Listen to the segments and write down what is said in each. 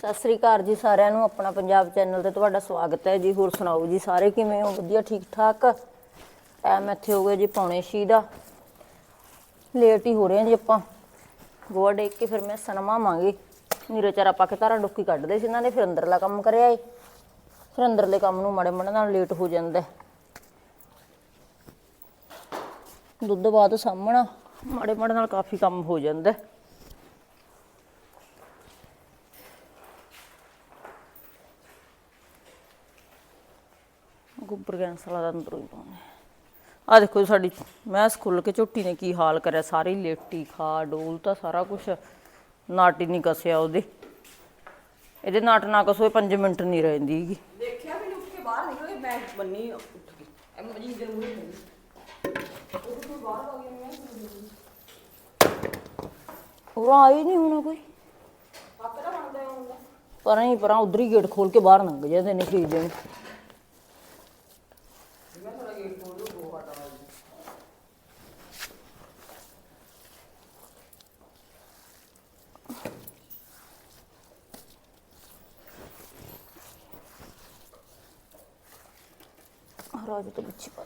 ਸਤਿ ਸ੍ਰੀ ਅਕਾਲ ਜੀ ਸਾਰਿਆਂ ਨੂੰ, ਆਪਣਾ ਪੰਜਾਬ ਚੈਨਲ ਤੇ ਤੁਹਾਡਾ ਸਵਾਗਤ ਹੈ ਜੀ। ਹੋਰ ਸੁਣਾਓ ਜੀ ਸਾਰੇ ਕਿਵੇਂ ਹੋ? ਵਧੀਆ ਠੀਕ ਠਾਕ ਟਾਈਮ ਇੱਥੇ ਹੋ ਗਿਆ ਜੀ ਪੌਣੇ ਛੇ ਦਾ। ਲੇਟ ਹੀ ਹੋ ਰਹੇ ਹਾਂ ਜੀ ਆਪਾਂ। ਗੋਆ ਡੇਕ ਕੇ ਫਿਰ ਮੈਂ ਸਨਮਾਵਾਂਗੀ ਨੀਰੇ ਚਾਰਾ ਪਾ ਕੇ ਧਾਰਾ ਡੁੱਕੀ ਕੱਢਦੇ ਸੀ ਇਹਨਾਂ ਨੇ, ਫਿਰ ਅੰਦਰਲਾ ਕੰਮ ਕਰਿਆ ਏ। ਫਿਰ ਅੰਦਰਲੇ ਕੰਮ ਨੂੰ ਮਾੜੇ ਮਾੜੇ ਨਾਲ ਲੇਟ ਹੋ ਜਾਂਦਾ ਦੁੱਧ ਬਾਅਦ ਸਾਹਮਣਾ, ਮਾੜੇ ਮਾੜੇ ਨਾਲ ਕਾਫੀ ਕੰਮ ਹੋ ਜਾਂਦਾ ਹੈ। ਗੁੱਬਰ ਗੈਂਸ ਵਾਲਾ ਦਾ ਅੰਦਰੋਂ ਹੀ ਪਾਉਣੇ। ਆ ਦੇਖੋ ਜੀ ਸਾਡੀ ਮੈਸ ਖੁੱਲ ਕੇ ਝੋਟੀ ਨੇ ਕੀ ਹਾਲ ਕਰਿਆ ਸਾਰੀ ਲੇਟੀ ਖਾ ਡੋਲ ਤਾਂ ਸਾਰਾ ਕੁਝ ਨਾਟੀ ਨਹੀਂ ਕਸਿਆ ਉਹਦੇ। ਇਹਦੇ ਨਾਟ ਨਾ ਕਸੋਏ 5 ਮਿੰਟ ਨਹੀਂ ਰਹਿੰਦੀ ਦੇਖਿਆ ਮੈਨੂੰ ਉੱਠ ਕੇ ਬਾਹਰ ਨਿਕਲੇ ਮੈਂ ਬੰਨੀ ਉੱਠ ਐ ਮਜੀਦ ਦੇ ਮੂਹਰੇ ਉਹ ਆਈ ਨਹੀਂ ਹੋਣਾ ਕੋਈ? ਦਾ ਬਣਦਾ ਹੁੰਦਾ ਪਰਾਂ ਹੀ ਪਰਾਂ ਉਧਰ ਹੀ ਗੇਟ ਖੋਲ ਕੇ ਬਾਹਰ ਲੰਘ ਜਾਂਦੇ ਨੇ ਖਰੀਦ ਦੇਣ ਮੈਂ ਥੋੜਾ ਗੇਟ ਖੋਲ ਲੂ ਦੋ ਹਟਾ ਵਾਲੀ ਰਾਜ ਤੋਂ ਪਿੱਛੇ ਪਾ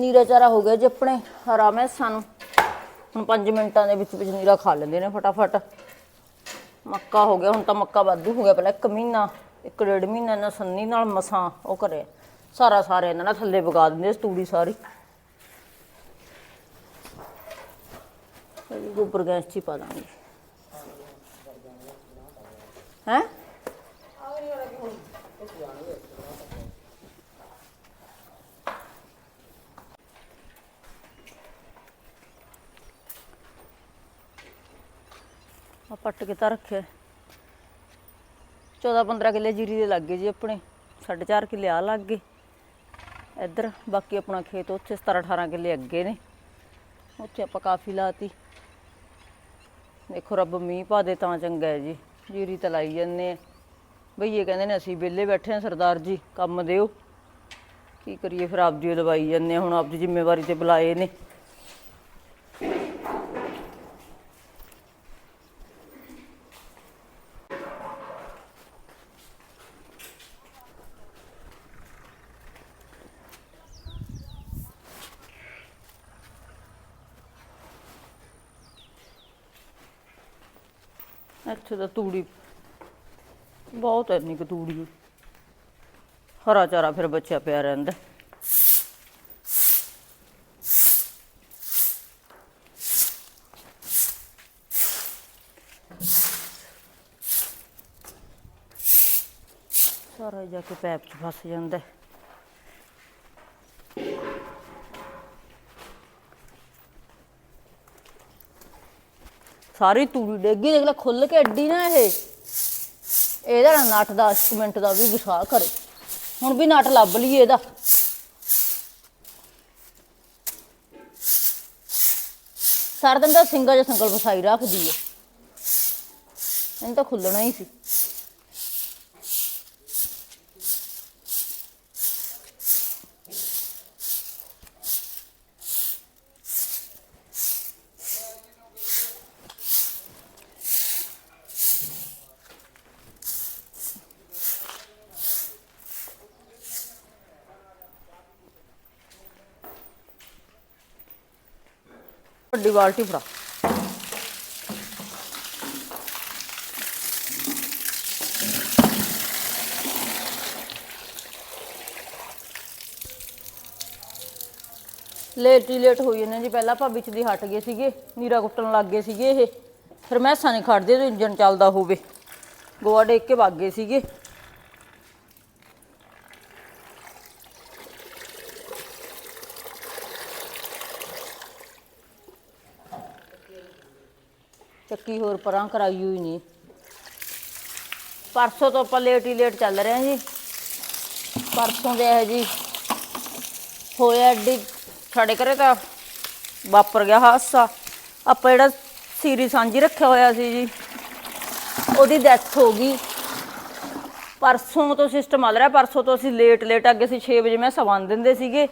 ਨੀਰਾ ਚਾਰਾ ਹੋ ਗਿਆ ਜੀ ਆਪਣੇ, ਆਰਾਮ ਹੈ ਸਾਨੂੰ। ਹੁਣ 5 ਮਿੰਟਾਂ ਦੇ ਵਿੱਚ ਵਿੱਚ ਨੀਰਾ ਖਾ ਲੈਂਦੇ ਨੇ ਫਟਾਫਟ। ਮੱਕਾ ਹੋ ਗਿਆ, ਹੁਣ ਤਾਂ ਮੱਕਾ ਵਾਧੂ ਹੋ ਗਿਆ ਪਹਿਲਾਂ ਇੱਕ ਮਹੀਨਾ, ਇੱਕ ਡੇਢ ਮਹੀਨਾ ਇਹਨਾਂ ਸੰਨੀ ਨਾਲ ਮਸਾਂ ਉਹ ਕਰੇ ਸਾਰਾ ਸਾਰੇ ਇਹਨਾਂ ਨਾਲ ਥੱਲੇ ਵਗਾ ਦਿੰਦੇ ਤੂੜੀ ਸਾਰੀ। ਇਹ ਗੋਬਰ ਗੈਸ ਚ ਹੀ ਪਾ ਦਾਂਗੇ। ਹੈ? ਆ ਪੱਟ ਕੇ ਤਾਂ ਰੱਖਿਆ 14 15 ਕਿੱਲੇ ਜੀਰੀ ਦੇ ਲੱਗੇ ਜੀ ਆਪਣੇ 4.5 ਕਿੱਲੇ ਆ ਲੱਗ ਗਏ। ਇੱਧਰ ਬਾਕੀ ਆਪਣਾ ਖੇਤ ਉੱਥੇ 17 18 ਕਿੱਲੇ ਅੱਗੇ ਨੇ। ਉੱਥੇ ਆਪਾਂ ਕਾਫੀ ਲਾਤੀ। ਦੇਖੋ ਰੱਬ ਮੀਂਹ ਪਾ ਦੇ ਤਾਂ ਚੰਗਾ ਹੈ ਜੀ। ਜੀਰੀ ਤਾਂ ਲਾਈ ਜਾਂਦੇ ਆ। ਬਈਏ ਕਹਿੰਦੇ ਨੇ ਅਸੀਂ ਵਿਹਲੇ ਬੈਠੇ ਆ ਸਰਦਾਰ ਜੀ, ਕੰਮ ਦਿਓ। ਕੀ ਕਰੀਏ ਫਿਰ, ਆਪ ਜੀ ਦਵਾਈ ਜਾਂਦੇ ਆ। ਹੁਣ ਆਪ ਦੀ ਜ਼ਿੰਮੇਵਾਰੀ ਤੇ ਬੁਲਾਏ ਨੇ। ਇੱਥੇ ਤਾਂ ਤੂੜੀ ਬਹੁਤ ਇੰਨੀ ਕੁ ਤੂੜੀ। ਹਰਾ ਚਾਰਾ ਫਿਰ ਬੱਚਿਆ ਪਿਆ ਰਹਿੰਦਾ। ਸਾਰਾ ਜਾ ਕੇ ਪੈਪ 'ਚ ਫਸ ਜਾਂਦਾ। ਸਾਰੀ ਤੂੜੀ ਡੇਗੀ ਦੇਖ ਲੈ ਖੁੱਲ ਕੇ ਅੱਡੀ ਨਾ ਇਹ। ਇਹਦਾ ਨਾ ਨਟ 10 ਮਿੰਟ ਦਾ ਵੀ ਵਿਸਾ ਕਰੇ। ਹੁਣ ਵੀ ਨੱਟ ਲੱਭ ਲਈਏ ਇਹਦਾ। ਸਾਰਾ ਦਿਨ ਤਾਂ ਸਿੰਗਲ ਜਿਹਾ ਸੰਗਲ ਵਸਾਈ ਰੱਖਦੀ ਏ। ਇਹਨੂੰ ਤਾਂ ਖੁੱਲਣਾ ਹੀ ਸੀ। ਵੱਡੀ ਬਾਲਟੀ ਫੜਾ। ਲੇਟ ਹੀ ਲੇਟ ਹੋਈ ਨੇ ਜੀ। ਪਹਿਲਾਂ ਆਪਾਂ ਵਿੱਚ ਦੀ ਹਟ ਗਏ ਸੀਗੇ, ਨੀਰਾ ਕੁੱਟਣ ਲੱਗ ਗਏ ਸੀਗੇ ਇਹ। ਫਿਰ ਮੈਸਾਂ ਨਹੀਂ ਖੜਦੇ ਤੇ ਇੰਜਨ ਚੱਲਦਾ ਹੋਵੇ। ਗੋਆ ਡੇਕ ਕੇ ਵਗ ਗਏ ਸੀਗੇ। ਚੱਕੀ ਹੋਰ ਪਰਾਂ ਕਰਾਈ ਹੋਈ ਨਹੀਂ। ਪਰਸੋਂ ਤੋਂ ਆਪਾਂ ਲੇਟ ਹੀ ਲੇਟ ਚੱਲ ਰਹੇ ਹਾਂ ਜੀ। ਪਰਸੋਂ ਦੇ ਇਹ ਜੀ ਹੋਇਆ ਐਡੀ, ਸਾਡੇ ਘਰੇ ਤਾਂ ਵਾਪਰ ਗਿਆ ਹਾਸਾ ਆਪਾਂ ਜਿਹੜਾ ਸੀਰੀ ਸਾਂਝੀ ਰੱਖਿਆ ਹੋਇਆ ਸੀ ਜੀ, ਉਹਦੀ ਡੈਥ ਹੋ ਗਈ। ਪਰਸੋਂ ਤੋਂ ਸਿਸਟਮ ਆ ਰਿਹਾ, ਪਰਸੋਂ ਤੋਂ ਅਸੀਂ ਲੇਟ ਲੇਟ ਅੱਗੇ ਅਸੀਂ 6 ਵਜੇ ਮੈਂ ਸਵਾਨ ਦਿੰਦੇ ਸੀਗੇ।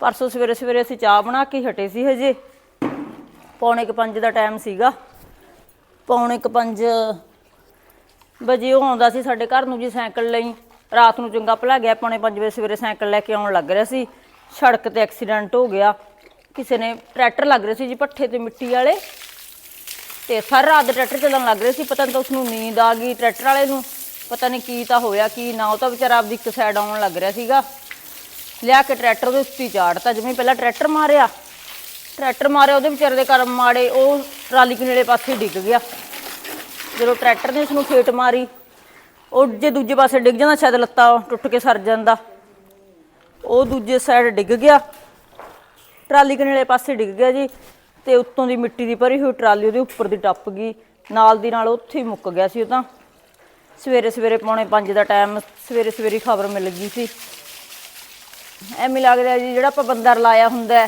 ਪਰਸੋਂ ਸਵੇਰੇ ਸਵੇਰੇ ਅਸੀਂ ਚਾਹ ਬਣਾ ਕੇ ਹਟੇ ਸੀ ਹਜੇ। ਪੌਣੇ ਕੁ ਪੰਜ ਦਾ ਟਾਈਮ ਸੀਗਾ। ਪੌਣੇ ਕੁ ਪੰਜ ਵਜੇ ਉਹ ਆਉਂਦਾ ਸੀ ਸਾਡੇ ਘਰ ਨੂੰ ਜੀ ਸਾਈਕਲ ਲਈ। ਰਾਤ ਨੂੰ ਚੰਗਾ ਭਲਾ ਗਿਆ, ਪੌਣੇ ਪੰਜ ਵਜੇ ਸਵੇਰੇ ਸਾਈਕਲ ਲੈ ਕੇ ਆਉਣ ਲੱਗ ਰਿਹਾ ਸੀ। ਸੜਕ ਤੇ ਐਕਸੀਡੈਂਟ ਹੋ ਗਿਆ। ਕਿਸੇ ਨੇ ਟਰੈਕਟਰ ਲੱਗ ਰਿਹਾ ਸੀ ਜੀ ਪੱਠੇ ਤੇ ਮਿੱਟੀ ਵਾਲੇ। ਤੇ ਸਾਰੀ ਰਾਤ ਦੇ ਟਰੈਕਟਰ ਚੱਲਣ ਲੱਗ ਰਹੇ ਸੀ, ਪਤਾ ਨਹੀਂ ਤਾਂ ਉਸ ਨੂੰ ਨੀਂਦ ਆ ਗਈ ਟਰੈਕਟਰ ਵਾਲੇ ਨੂੰ। ਪਤਾ ਨਹੀਂ ਕੀ ਤਾਂ ਹੋਇਆ, ਕੀ ਨਾ, ਉਹ ਤਾਂ ਵਿਚਾਰਾ ਆਪਦੀ ਇੱਕ ਸਾਈਡ ਆਉਣ ਲੱਗ ਰਿਹਾ ਸੀਗਾ। ਲਿਆ ਕੇ ਟਰੈਕਟਰ ਦੇ ਉੱਤੇ ਚਾੜਤਾ, ਜਿਵੇਂ ਪਹਿਲਾਂ ਟਰੈਕਟਰ ਮਾਰਿਆ। ਟਰੈਕਟਰ ਮਾਰਿਆ, ਉਹਦੇ ਵਿਚਾਰੇ ਦੇ ਕਰਮ ਮਾੜੇ, ਉਹ ਟਰਾਲੀ ਕਿਨੇਲੇ ਪਾਸੇ ਡਿੱਗ ਗਿਆ। ਜਦੋਂ ਟਰੈਕਟਰ ਨੇ ਉਸ ਨੂੰ ਫੇਟ ਮਾਰੀ, ਉਹ ਜੇ ਦੂਜੇ ਪਾਸੇ ਡਿੱਗ ਜਾਂਦਾ, ਸ਼ਾਇਦ ਲੱਤਾਂ ਟੁੱਟ ਕੇ ਸਰ ਜਾਂਦਾ। ਉਹ ਦੂਜੇ ਸਾਈਡ ਡਿੱਗ ਗਿਆ। ਟਰਾਲੀ ਕਨੇਲੇ ਪਾਸੇ ਡਿੱਗ ਗਿਆ ਜੀ, ਤੇ ਉੱਤੋਂ ਦੀ ਮਿੱਟੀ ਦੀ ਭਰੀ ਹੋਈ ਟਰਾਲੀ ਉਹਦੇ ਉੱਪਰ ਦੀ ਟੱਪ ਗਈ। ਨਾਲ ਦੀ ਨਾਲ ਉੱਥੇ ਹੀ ਮੁੱਕ ਗਿਆ ਸੀ ਉਹ ਤਾਂ। ਸਵੇਰੇ ਸਵੇਰੇ ਪੌਣੇ 5 ਦਾ ਟਾਈਮ ਸਵੇਰੇ ਸਵੇਰੇ ਖਬਰ ਮਿਲ ਗਈ ਸੀ। ਐਵੇਂ ਲੱਗਦਾ ਜੀ, ਜਿਹੜਾ ਆਪਾਂ ਬੰਦਾ ਰਲਾਇਆ ਹੁੰਦਾ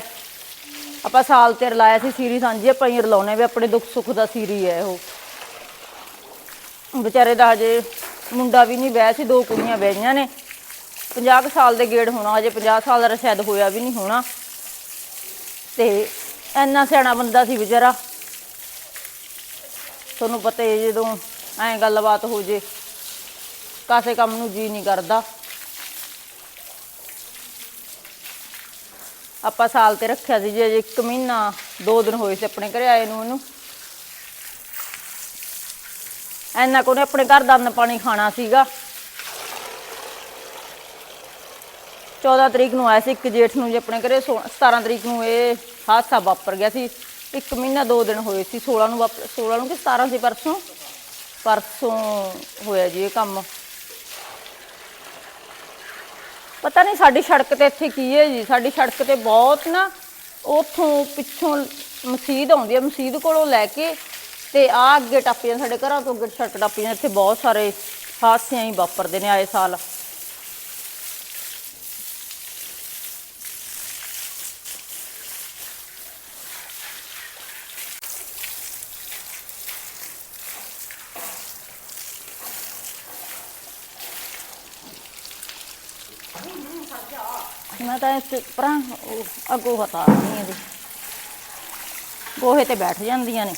ਆਪਾਂ ਸਾਲ ਤੇ ਰਲਾਇਆ ਸੀ ਸੀਰੀ ਸਾਂਝੀ ਆਪਾਂ ਹੀ ਰਲਾਉਣੇ ਵੀ ਆਪਣੇ ਦੁੱਖ ਸੁੱਖ ਦਾ ਸੀਰੀ ਹੈ ਉਹ। ਵਿਚਾਰੇ ਦਾ ਹਜੇ ਮੁੰਡਾ ਵੀ ਨਹੀਂ ਵਿਆਹ ਸੀ, ਦੋ ਕੁੜੀਆਂ ਵਿਆਹੀਆਂ ਨੇ। 50 ਕੁ ਸਾਲ ਦੇ ਗੇੜ ਹੋਣਾ, ਹਜੇ 50 ਸਾਲ ਦਾ ਸ਼ਾਇਦ ਹੋਇਆ ਵੀ ਨਹੀਂ ਹੋਣਾ। ਤੇ ਇੰਨਾ ਸਿਆਣਾ ਬੰਦਾ ਸੀ ਵਿਚਾਰਾ। ਤੁਹਾਨੂੰ ਪਤਾ ਹੈ ਜਦੋਂ ਐਂ ਗੱਲਬਾਤ ਹੋ ਜੇ, ਕਾਸੇ ਕੰਮ ਨੂੰ ਜੀ ਨਹੀਂ ਕਰਦਾ। ਆਪਾਂ ਸਾਲ ਤੇ ਰੱਖਿਆ ਸੀ ਜੇ ਇੱਕ ਮਹੀਨਾ, ਦੋ ਦਿਨ ਹੋਏ ਸੀ ਆਪਣੇ ਘਰੇ ਆਏ ਨੂੰ ਉਹਨੂੰ ਐਨਾ ਕੋਨੇ ਆਪਣੇ ਘਰ ਦਾ ਅੰਨ ਪਾਣੀ ਖਾਣਾ ਸੀਗਾ। 14 ਤਰੀਕ ਨੂੰ ਆਇਆ ਸੀ, ਇੱਕ ਜੇਠ ਨੂੰ ਜੇ ਆਪਣੇ ਘਰੇ, ਸੋ- 17 ਤਰੀਕ ਨੂੰ ਇਹ ਹਾਦਸਾ ਵਾਪਰ ਗਿਆ ਸੀ। ਇੱਕ ਮਹੀਨਾ, ਦੋ ਦਿਨ ਹੋਏ ਸੀ। 16 ਨੂੰ ਵਾਪ 16 ਨੂੰ ਕਿ 17 ਸੀ, ਪਰਸੋਂ? ਪਰਸੋਂ ਹੋਇਆ ਜੀ ਇਹ ਕੰਮ। ਪਤਾ ਨਹੀਂ ਸਾਡੀ ਸੜਕ ਤੇ ਇੱਥੇ ਕੀ ਹੈ ਜੀ, ਸਾਡੀ ਸੜਕ ਤੇ ਬਹੁਤ ਨਾ ਉਥੋਂ ਪਿੱਛੋਂ ਮਸਜਿਦ ਆਉਂਦੀ ਹੈ, ਮਸਜਿਦ ਕੋਲੋਂ ਲੈ ਕੇ ਤੇ ਆ ਅੱਗੇ ਟੱਪੀਆਂ ਸਾਡੇ ਘਰਾਂ ਤੋਂ ਅੱਗੇ ਸੜਕ ਟੱਪ ਜਾਂਦੇ ਇੱਥੇ ਬਹੁਤ ਸਾਰੇ ਹਾਦਸੇ ਹੀ ਵਾਪਰਦੇ ਨੇ ਆਏ ਸਾਲ। ਮੈਂ ਤਾਂ ਇਸ ਪਰਾਂ ਉਹ ਅੱਗੋਂ ਹਟਾ ਨਹੀਂ ਇਹਦੇ ਗੋਹੇ ਤੇ ਬੈਠ ਜਾਂਦੀਆਂ ਨੇ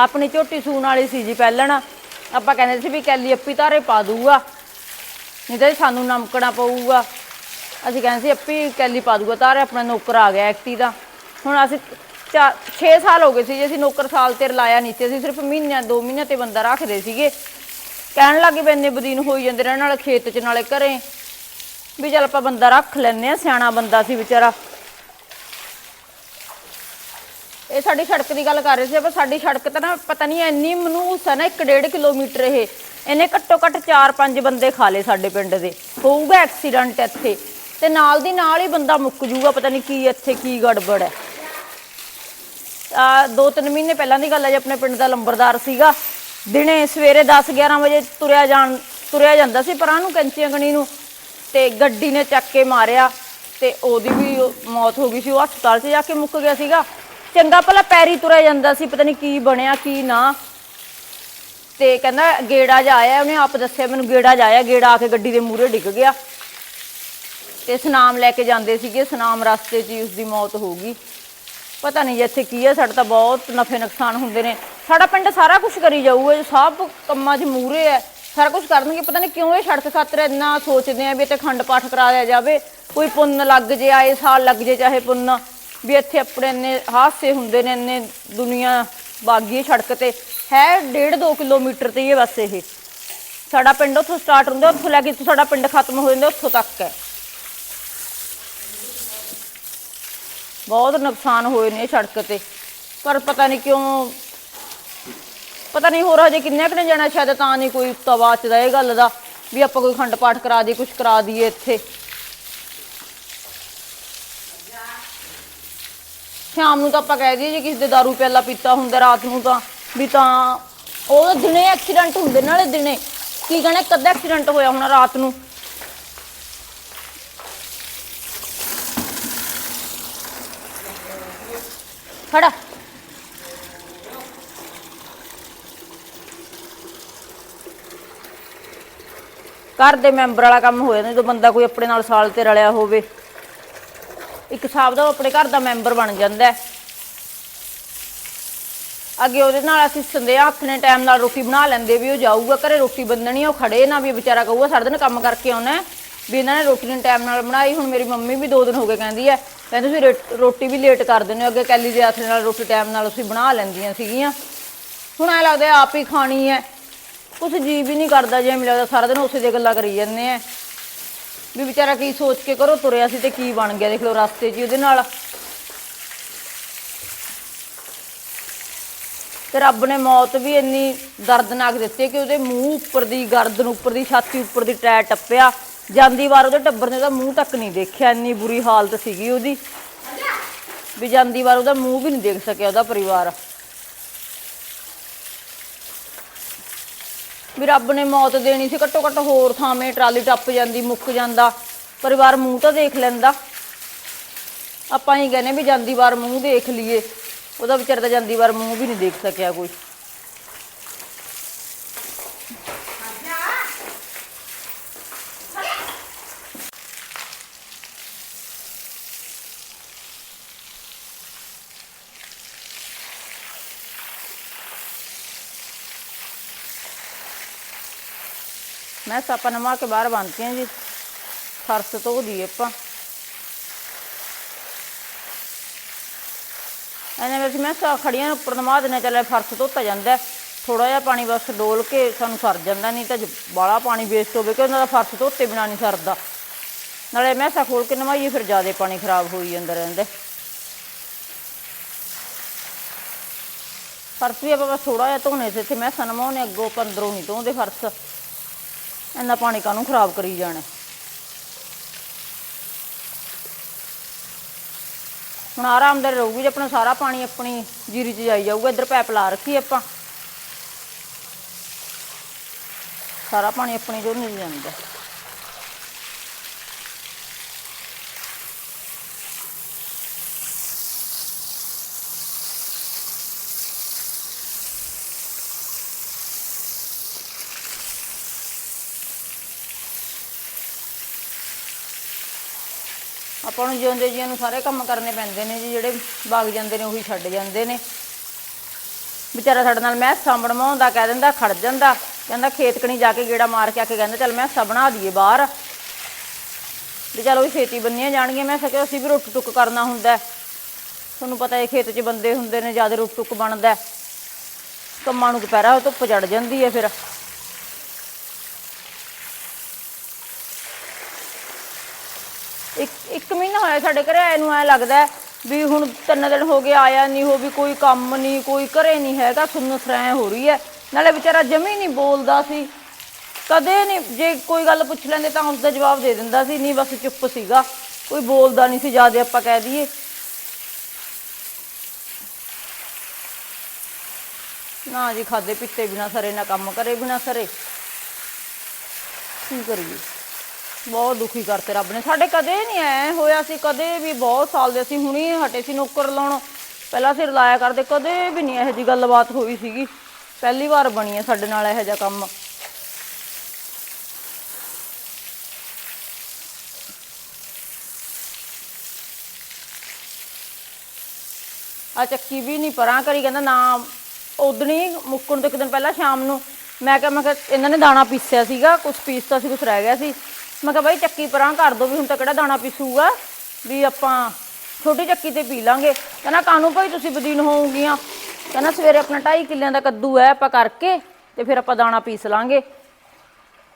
ਆਪਣੀ ਝੋਟੀ ਸੂਣ ਵਾਲੀ ਸੀ ਜੀ ਪਹਿਲਣ। ਆਪਾਂ ਕਹਿੰਦੇ ਸੀ ਵੀ ਕੈਲੀ ਅੱਪੀ ਧਾਰੇ ਪਾ ਦੂਗਾ। ਨਹੀਂ ਤਾਂ ਸਾਨੂੰ ਨਮਕਣਾ ਪਊਗਾ। ਅਸੀਂ ਕਹਿੰਦੇ ਸੀ ਅੱਪੀ ਕੈਲੀ ਪਾ ਦੂਗਾ, ਧਾਰੇ ਆਪਣਾ ਨੌਕਰ ਆ ਗਿਆ ਐਕਟੀ ਦਾ। ਹੁਣ ਅਸੀਂ 6 ਸਾਲ ਹੋ ਗਏ ਸੀ ਜੀ ਅਸੀਂ ਨੌਕਰ ਸਾਲ ਤੇ ਲਾਇਆ ਨਹੀਂ ਸੀ, ਅਸੀਂ ਸਿਰਫ ਮਹੀਨਿਆਂ, ਦੋ ਮਹੀਨਿਆਂ ਤੇ ਬੰਦਾ ਰੱਖਦੇ ਸੀਗੇ। ਕਹਿਣ ਲੱਗੇ ਵੀ ਇੰਨੇ ਬਦੀਨ ਹੋਈ ਜਾਂਦੇ ਰਹਿਣ ਨਾਲ ਖੇਤ 'ਚ ਨਾਲੇ ਘਰੇ। ਵੀ ਚੱਲ ਆਪਾਂ ਬੰਦਾ ਰੱਖ ਲੈਨੇ ਆ ਸਿਆਣਾ ਬੰਦਾ ਸੀ ਵਿਚਾਰਾ। ਇਹ ਸਾਡੀ ਸੜਕ ਦੀ ਗੱਲ ਕਰ ਰਹੇ ਸੀ ਪਰ ਸਾਡੀ ਸੜਕ ਤਾਂ ਨਾ ਪਤਾ ਨਹੀਂ ਇੰਨੀ ਮਨੂਸ ਹੈ ਨਾ 1.5 ਕਿਲੋਮੀਟਰ ਇਹ। ਇਹਨੇ ਘੱਟੋ ਘੱਟ 4-5 ਬੰਦੇ ਖਾ ਲਏ ਸਾਡੇ ਪਿੰਡ ਦੇ। ਹੋਊਗਾ ਐਕਸੀਡੈਂਟ ਇੱਥੇ। ਤੇ ਨਾਲ ਦੀ ਨਾਲ ਹੀ ਬੰਦਾ ਮੁੱਕ ਜੂਗਾ, ਪਤਾ ਨਹੀਂ ਕੀ ਇੱਥੇ ਕੀ ਗੜਬੜ ਹੈ। ਆ, ਦੋ ਤਿੰਨ ਮਹੀਨੇ ਪਹਿਲਾਂ ਦੀ ਗੱਲ ਹੈ ਜੀ, ਆਪਣੇ ਪਿੰਡ ਦਾ ਲੰਬਰਦਾਰ ਸੀਗਾ। ਦਿਨੇ ਸਵੇਰੇ 10-11 ਵਜੇ ਤੁਰਿਆ ਜਾਣ, ਤੁਰਿਆ ਜਾਂਦਾ ਸੀ ਪਰਾਂ ਨੂੰ ਕੈਂਚੀਆਂ ਗਣੀ ਨੂੰ। ਤੇ ਗੱਡੀ ਨੇ ਚੱਕ ਕੇ ਮਾਰਿਆ। ਤੇ ਉਹਦੀ ਵੀ ਮੌਤ ਹੋ ਗਈ ਸੀ, ਉਹ ਹਸਪਤਾਲ 'ਚ ਜਾ ਕੇ ਮੁੱਕ ਗਿਆ ਸੀਗਾ। ਚੰਗਾ ਭਲਾ ਪੈਰੀ ਤੁਰਿਆ ਜਾਂਦਾ ਸੀ, ਪਤਾ ਨਹੀਂ ਕੀ ਬਣਿਆ, ਕੀ ਨਾ। ਤੇ ਕਹਿੰਦਾ, ਗੇੜਾ ਜਾ ਆਇਆ, ਉਹਨੇ ਆਪ ਦੱਸਿਆ, ਮੈਨੂੰ ਗੇੜਾ ਜਾ ਆਇਆ, ਗੇੜਾ ਆ ਕੇ ਗੱਡੀ ਦੇ ਮੂਹਰੇ ਡਿੱਗ ਗਿਆ। ਤੇ ਸਨਾਮ ਲੈ ਕੇ ਜਾਂਦੇ ਸੀਗੇ, ਸਨਾਮ ਰਸਤੇ 'ਚ ਹੀ ਉਸਦੀ ਮੌਤ ਹੋ ਗਈ। ਪਤਾ ਨਹੀਂ ਜੀ ਕੀ ਹੈ ਸਾਡਾ ਤਾਂ ਬਹੁਤ ਨਫੇ ਨੁਕਸਾਨ ਹੁੰਦੇ ਨੇ। ਸਾਡਾ ਪਿੰਡ ਸਾਰਾ ਕੁਝ ਕਰੀ ਜਾਊਗਾ ਜੀ ਸਭ ਕੰਮਾਂ 'ਚ ਮੂਰੇ ਹੈ ਸਾਰਾ ਕੁਝ ਕਰਨਗੇ, ਪਤਾ ਨਹੀਂ ਕਿਉਂ ਇਹ ਸੜਕ ਖਾਤਰ ਇੰਨਾ ਸੋਚਦੇ ਆ ਵੀ ਇੱਥੇ ਖੰਡ ਪਾਠ ਕਰਾ ਲਿਆ ਜਾਵੇ। ਕੋਈ ਪੁੰਨ ਲੱਗ ਜੇ, ਆਏ ਸਾਲ ਲੱਗ ਜੇ, ਚਾਹੇ ਪੁੰਨ। ਵੀ ਇੱਥੇ ਆਪਣੇ ਇੰਨੇ ਹਾਦਸੇ ਹੁੰਦੇ ਨੇ, ਇੰਨੇ ਦੁਨੀਆ ਬਾਗੀ ਸੜਕ ਤੇ। ਹੈ 1.5 2 ਕਿਲੋਮੀਟਰ ਤੇ ਹੀ ਹੈ ਬਸ ਇਹ। ਸਾਡਾ ਪਿੰਡ ਉੱਥੋਂ ਸਟਾਰਟ ਹੁੰਦਾ, ਉੱਥੋਂ ਲੈ ਕੇ ਸਾਡਾ ਪਿੰਡ ਖਤਮ ਹੋ ਜਾਂਦਾ, ਉੱਥੋਂ ਤੱਕ ਹੈ। ਬਹੁਤ ਨੁਕਸਾਨ ਹੋਏ ਨੇ ਸੜਕ ਤੇ। ਪਰ ਪਤਾ ਨਹੀਂ ਕਿਉਂ, ਪਤਾ ਨਹੀਂ ਹੋਰ ਹਜੇ ਕਿੰਨੇ ਕੁ ਨੇ ਜਾਣਾ, ਸ਼ਾਇਦ ਤਾਂ ਨਹੀਂ ਕੋਈ ਤਵਾਚ ਦਾ ਇਹ ਗੱਲ ਦਾ, ਵੀ ਆਪਾਂ ਕੋਈ ਖੰਡ ਪਾਠ ਕਰਾ ਦਈਏ ਕੁਝ ਕਰਾ ਦਈਏ ਇੱਥੇ। ਸ਼ਾਮ ਨੂੰ ਤਾਂ ਆਪਾਂ ਕਹਿ ਦਈਏ ਜੇ ਕਿਸੇ ਦੇ ਦਾਰੂ ਪਿਆਲਾ ਪੀਤਾ ਹੁੰਦਾ ਰਾਤ ਨੂੰ ਤਾਂ, ਵੀ ਤਾਂ ਉਹ ਦਿਨੇ ਐਕਸੀਡੈਂਟ ਹੁੰਦੇ, ਨਾਲੇ ਦਿਨੇ। ਕੀ ਕਹਣਾ ਕਦ ਐਕਸੀਡੈਂਟ ਹੋਇਆ ਹੋਣਾ ਰਾਤ ਨੂੰ। ਖੜਾ ਘਰ ਦੇ ਮੈਂਬਰ ਵਾਲਾ ਕੰਮ ਹੋ ਜਾਂਦਾ ਜਦੋਂ ਬੰਦਾ ਕੋਈ ਆਪਣੇ ਨਾਲ ਸਾਲ ਤੇ ਰਲਿਆ ਹੋਵੇ। ਇੱਕ ਹਿਸਾਬ ਦਾ ਉਹ ਆਪਣੇ ਘਰ ਦਾ ਮੈਂਬਰ ਬਣ ਜਾਂਦਾ ਹੈ। ਅੱਗੇ ਉਹਦੇ ਨਾਲ ਅਸੀਂ ਸੰਦੇਹ ਹੱਥ ਨੇ ਟਾਈਮ ਨਾਲ ਰੋਟੀ ਬਣਾ ਲੈਂਦੇ ਵੀ ਉਹ ਜਾਊਗਾ ਘਰੇ ਰੋਟੀ ਬੰਦਣੀ ਉਹ ਖੜੇ ਨਾ ਵੀ ਵਿਚਾਰਾ ਕਹੂਗਾ ਸਾਰਾ ਦਿਨ ਕੰਮ ਕਰਕੇ ਆਉਣਾ ਹੈ, ਵੀ ਇਹਨਾਂ ਨੇ ਰੋਟੀ ਨੇ ਟਾਈਮ ਨਾਲ ਬਣਾਈ ਹੁਣ ਮੇਰੀ ਮੰਮੀ ਵੀ ਦੋ ਦਿਨ ਹੋ ਗਏ ਕਹਿੰਦੀ ਹੈ ਕਹਿੰਦੇ ਤੁਸੀਂ ਰੇਟ- ਰੋਟੀ ਵੀ ਲੇਟ ਕਰ ਦਿੰਦੇ ਹੋ ਅੱਗੇ ਕੈਲੀ ਦੇ ਹੱਥ ਨਾਲ ਰੋਟੀ ਟਾਈਮ ਨਾਲ ਅਸੀਂ ਬਣਾ ਲੈਂਦੀਆਂ ਸੀਗੀਆਂ। ਹੁਣ ਐ ਲੱਗਦਾ ਆਪ ਹੀ ਖਾਣੀ ਹੈ। ਕੁਛ ਜੀ ਵੀ ਨਹੀਂ ਕਰਦਾ ਜਿਵੇਂ ਲੱਗਦਾ ਸਾਰਾ ਦਿਨ ਉਸੇ ਦੀਆਂ ਗੱਲਾਂ ਕਰੀ ਜਾਂਦੇ ਆ ਵੀ ਵਿਚਾਰਾ ਕੀ ਸੋਚ ਕੇ ਕਰੋ ਤੁਰਿਆ ਸੀ ਤੇ ਕੀ ਬਣ ਗਿਆ, ਦੇਖ ਲਓ ਰਸਤੇ 'ਚ ਹੀ ਉਹਦੇ ਨਾਲ। ਤੇ ਰੱਬ ਨੇ ਮੌਤ ਵੀ ਇੰਨੀ ਦਰਦਨਾਕ ਦਿੱਤੀ ਕਿ ਉਹਦੇ ਮੂੰਹ ਉੱਪਰ ਦੀ ਗਰਦਨ ਉੱਪਰ ਦੀ ਛਾਤੀ, ਉੱਪਰ ਦੀ ਟੈ ਟੱਪਿਆ। ਜਾਂਦੀ ਵਾਰ ਉਹਦੇ ਟੱਬਰ ਨੇ ਉਹਦਾ ਮੂੰਹ ਤੱਕ ਨਹੀਂ ਦੇਖਿਆ, ਇੰਨੀ ਬੁਰੀ ਹਾਲਤ ਸੀਗੀ ਉਹਦੀ। ਵੀ ਜਾਂਦੀ ਵਾਰ ਉਹਦਾ ਮੂੰਹ ਵੀ ਨਹੀਂ ਦੇਖ ਸਕਿਆ ਉਹਦਾ ਪਰਿਵਾਰ। ਵੀ ਰੱਬ ਨੇ ਮੌਤ ਦੇਣੀ ਸੀ, ਘੱਟੋ ਘੱਟ ਹੋਰ ਥਾਵੇਂ ਟਰਾਲੀ ਟੱਪ ਜਾਂਦੀ, ਮੁੱਕ ਜਾਂਦਾ, ਪਰਿਵਾਰ ਮੂੰਹ ਤਾਂ ਦੇਖ ਲੈਂਦਾ। ਆਪਾਂ ਹੀ ਕਹਿੰਦੇ ਵੀ ਜਾਂਦੀ ਵਾਰ ਮੂੰਹ ਦੇਖ ਲਈਏ, ਉਹਦਾ ਵਿਚਾਰ ਤਾਂ ਜਾਂਦੀ ਵਾਰ ਮੂੰਹ ਵੀ ਨਹੀਂ ਦੇਖ ਸਕਿਆ ਕੋਈ। ਮੈਂ ਆਪਾਂ ਨਮਾ ਕੇ ਬਾਹਰ ਬੰਨਤੀ ਹਾਂ ਜੀ। ਫਰਸ਼ ਧੋ ਦੀਏ ਆਪਾਂ। ਐਨੇ ਵਿੱਚ ਮੈਂ ਸਾ ਖੜੀਆਂ ਉੱਪਰ ਨਮਾ ਦੇਣਾ ਚੱਲੇ ਫਰਸ਼ ਧੋਤਾ ਜਾਂਦਾ ਥੋੜਾ ਜਿਹਾ ਪਾਣੀ ਬਸ ਡੋਲ ਕੇ ਸਾਨੂੰ ਸਰ ਜਾਂਦਾ, ਨਹੀਂ ਤਾਂ ਬਾਲਾ ਪਾਣੀ ਵੇਸਟ ਹੋਵੇ ਕਿ ਉਹਨਾਂ ਦਾ ਫਰਸ਼ ਧੋਤੇ ਬਿਨਾ ਨਹੀਂ ਸਰਦਾ। ਨਾਲੇ ਮੈਂ ਸਾ ਖੋਲ ਕੇ ਨਵਾਈਏ ਫਿਰ ਜ਼ਿਆਦਾ ਪਾਣੀ ਖਰਾਬ ਹੋਈ ਜਾਂਦਾ ਰਹਿੰਦਾ ਫਰਸ਼ ਵੀ ਆਪਾਂ ਬਸ ਥੋੜਾ ਜਿਹਾ ਧੋਣੇ ਤੇ ਇੱਥੇ ਮੈਂ ਸਨਮਾਉਣੇ ਅੱਗੋਂ ਪੰਦਰੋਂ ਅੰਦਰੋਂ ਨਹੀਂ ਧੋਂਦੇ ਫਰਸ਼। ਇੰਨਾ ਪਾਣੀ ਕਾਹਨੂੰ ਖਰਾਬ ਕਰੀ ਜਾਣਾ? ਹੁਣ ਆਰਾਮਦਾਰ ਰਹੂਗੀ ਜੇ ਆਪਣਾ ਸਾਰਾ ਪਾਣੀ ਆਪਣੀ ਜੀਰੀ 'ਚ ਜਾਈ ਜਾਊਗਾ, ਇੱਧਰ ਪੈਪ ਲਾ ਰੱਖੀ ਆਪਾਂ। ਸਾਰਾ ਪਾਣੀ ਆਪਣੇ ਜੋ ਮਿਲ ਜਾਂਦਾ। ਆਪਾਂ ਨੂੰ ਜਿਉਂਦੇ ਜੀਆਂ ਨੂੰ ਸਾਰੇ ਕੰਮ ਕਰਨੇ ਪੈਂਦੇ ਨੇ ਜੀ, ਜਿਹੜੇ ਵਗ ਜਾਂਦੇ ਨੇ ਉਹੀ ਛੱਡ ਜਾਂਦੇ ਨੇ ਵਿਚਾਰਾ ਸਾਡੇ ਨਾਲ ਮੈਂ ਮੈਸਾਂ ਬਣਵਾਉਂਦਾ, ਕਹਿ ਦਿੰਦਾ, ਖੜ ਜਾਂਦਾ, ਕਹਿੰਦਾ ਖੇਤ ਕਣੀ ਜਾ ਕੇ ਗੇੜਾ ਮਾਰ ਕੇ ਆ ਕੇ ਕਹਿੰਦਾ, ਚੱਲ ਮੈਸਾਂ ਬਣਾ ਦਈਏ ਬਾਹਰ ਵੀ ਚਲ ਉਹ ਵੀ ਛੇਤੀ ਬੰਨੀਆਂ ਜਾਣਗੀਆਂ, ਮੈਂ ਸਕਿਆ ਅਸੀਂ ਵੀ ਰੁੱਟ ਟੁੱਕ ਕਰਨਾ ਹੁੰਦਾ ਹੈ। ਤੁਹਾਨੂੰ ਪਤਾ ਹੈ ਖੇਤ 'ਚ ਬੰਦੇ ਹੁੰਦੇ ਨੇ, ਜ਼ਿਆਦਾ ਰੁੱਟ ਟੁੱਕ ਬਣਦਾ ਹੈ। ਕੰਮਾਂ ਨੂੰ ਦੁਪਹਿਰਾ ਉਹ ਧੁੱਪ ਚੜ ਜਾਂਦੀ ਹੈ ਫਿਰ ਇੱਕ ਇੱਕ ਮਹੀਨਾ ਹੋਇਆ, ਸਾਡੇ ਘਰੇ ਆਏ ਨੂੰ ਐ ਲੱਗਦਾ ਹੈ ਵੀ ਹੁਣ ਤਿੰਨ ਦਿਨ ਹੋ ਗਏ, ਆਇਆ ਨਹੀਂ ਹੋ ਵੀ ਕੋਈ ਕੰਮ ਨਹੀਂ, ਕੋਈ ਘਰੇ ਨਹੀਂ ਹੈਗਾ ਸੁੰਨ ਸਰਾਂ ਹੋ ਰਹੀ ਹੈ। ਨਾਲੇ ਵਿਚਾਰਾ ਜਮੀ ਨਹੀਂ ਬੋਲਦਾ ਸੀ। ਕਦੇ ਨਹੀਂ, ਜੇ ਕੋਈ ਗੱਲ ਪੁੱਛ ਲੈਂਦੇ ਤਾਂ ਉਸਦਾ ਜਵਾਬ ਦੇ ਦਿੰਦਾ ਸੀ, ਨਹੀਂ ਬਸ ਚੁੱਪ ਸੀਗਾ। ਕੋਈ ਬੋਲਦਾ ਨਹੀਂ ਸੀ, ਜ਼ਿਆਦਾ ਆਪਾਂ ਕਹਿ ਦਈਏ। ਨਾ ਜੀ ਖਾਦੇ ਪੀਤੇ ਬਿਨਾ ਸਰੇ, ਨਾ ਕੰਮ ਕਰੇ ਬਿਨਾ ਸਰੇ। ਕੀ ਕਰੀਏ? ਬਹੁਤ ਦੁਖੀ ਕਰਤੇ ਰੱਬ ਨੇ। ਸਾਡੇ ਕਦੇ ਨਹੀਂ ਐ ਹੋਇਆ ਸੀ, ਕਦੇ ਵੀ ਬਹੁਤ ਸਾਲ ਦੇ ਅਸੀਂ ਹੁਣੀ ਹਟੇ ਸੀ ਨੌਕਰ ਲਾਉਣ। ਪਹਿਲਾਂ ਸਿਰ ਲਾਇਆ ਕਰਦੇ, ਕਦੇ ਵੀ ਨਹੀਂ ਇਹੋ ਜੀ ਗੱਲਬਾਤ ਹੋਈ ਸੀਗੀ। ਪਹਿਲੀ ਵਾਰ ਬਣੀ ਹੈ ਸਾਡੇ ਨਾਲ ਇਹੋ ਜਿਹਾ ਕੰਮ। ਆ ਚੱਕੀ ਵੀ ਨਹੀਂ ਪਰਾਂ ਕਰੀ, ਕਹਿੰਦਾ ਨਾ ਉਦਣੀ ਮੁੱਕਣ ਤੋਂ ਇੱਕ ਦਿਨ ਪਹਿਲਾਂ ਸ਼ਾਮ ਨੂੰ ਮੈਂ ਕਿਹਾ ਮੈਂ ਕਿਹਾ ਇਹਨਾਂ ਨੇ ਦਾਣਾ ਪੀਸਿਆ ਸੀਗਾ ਕੁਝ ਪੀਸਤਾ ਸੀ ਕੁਝ ਰਹਿ ਗਿਆ ਸੀ। ਮੈਂ ਕਿਹਾ ਬਾਈ ਚੱਕੀ ਪਰਾਂ ਕਰ ਦੋ ਵੀ ਹੁਣ ਤਾਂ ਕਿਹੜਾ ਦਾਣਾ ਪੀਸੂਗਾ? ਵੀ ਆਪਾਂ ਛੋਟੀ ਚੱਕੀ ਤੇ ਪੀ ਲਾਂਗੇ। ਕਹਿੰਦਾ, ਕਾਨੂੰ ਭਾਈ ਤੁਸੀਂ ਬਦੀਨ ਹੋਊਗੀਆਂ? ਕਹਿੰਦਾ, ਸਵੇਰੇ ਆਪਣਾ 2.5 ਕਿੱਲਿਆਂ ਦਾ ਕੱਦੂ ਹੈ ਆਪਾਂ ਕਰਕੇ ਤੇ ਫਿਰ ਆਪਾਂ ਦਾਣਾ ਪੀਸ ਲਾਂਗੇ।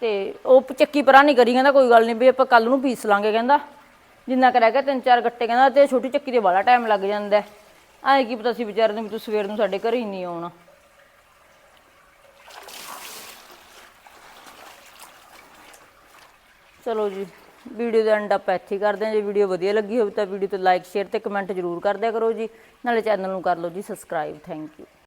ਤੇ ਉਹ ਚੱਕੀ ਪਰਾਂ ਨਹੀਂ ਕਰੀ, ਕਹਿੰਦਾ, ਕੋਈ ਗੱਲ ਨਹੀਂ ਵੀ ਆਪਾਂ ਕੱਲ ਨੂੰ ਪੀਸ ਲਾਂਗੇ, ਕਹਿੰਦਾ। ਜਿੰਨਾ ਕਰ ਰਹਿ ਗਿਆ ਤਿੰਨ ਚਾਰ ਗੱਟੇ, ਕਹਿੰਦਾ, ਤੇ ਛੋਟੀ ਚੱਕੀ ਤੇ ਬੜਾ ਟਾਈਮ ਲੱਗ ਜਾਂਦਾ ਐ ਕੀ ਪਤਾ ਸੀ ਵਿਚਾਰੇ ਨੂੰ ਵੀ ਤੂੰ ਸਵੇਰ ਨੂੰ ਸਾਡੇ ਘਰ ਹੀ ਨਹੀਂ ਆਉਣਾ। ਚਲੋ ਜੀ, ਵੀਡੀਓ ਦਾ ਐਂਡ ਆਪਾਂ ਇੱਥੇ ਹੀ ਕਰਦੇ ਹਾਂ। ਜੇ ਵੀਡੀਓ ਵਧੀਆ ਲੱਗੀ ਹੋਵੇ ਤਾਂ ਵੀਡੀਓ ਤੇ ਲਾਈਕ ਸ਼ੇਅਰ ਤੇ ਕਮੈਂਟ ਜ਼ਰੂਰ ਕਰ ਦਿਆ ਕਰੋ ਜੀ। ਨਾਲੇ ਚੈਨਲ ਨੂੰ ਕਰ ਲਓ ਜੀ ਸਬਸਕ੍ਰਾਈਬ ਥੈਂਕ ਯੂ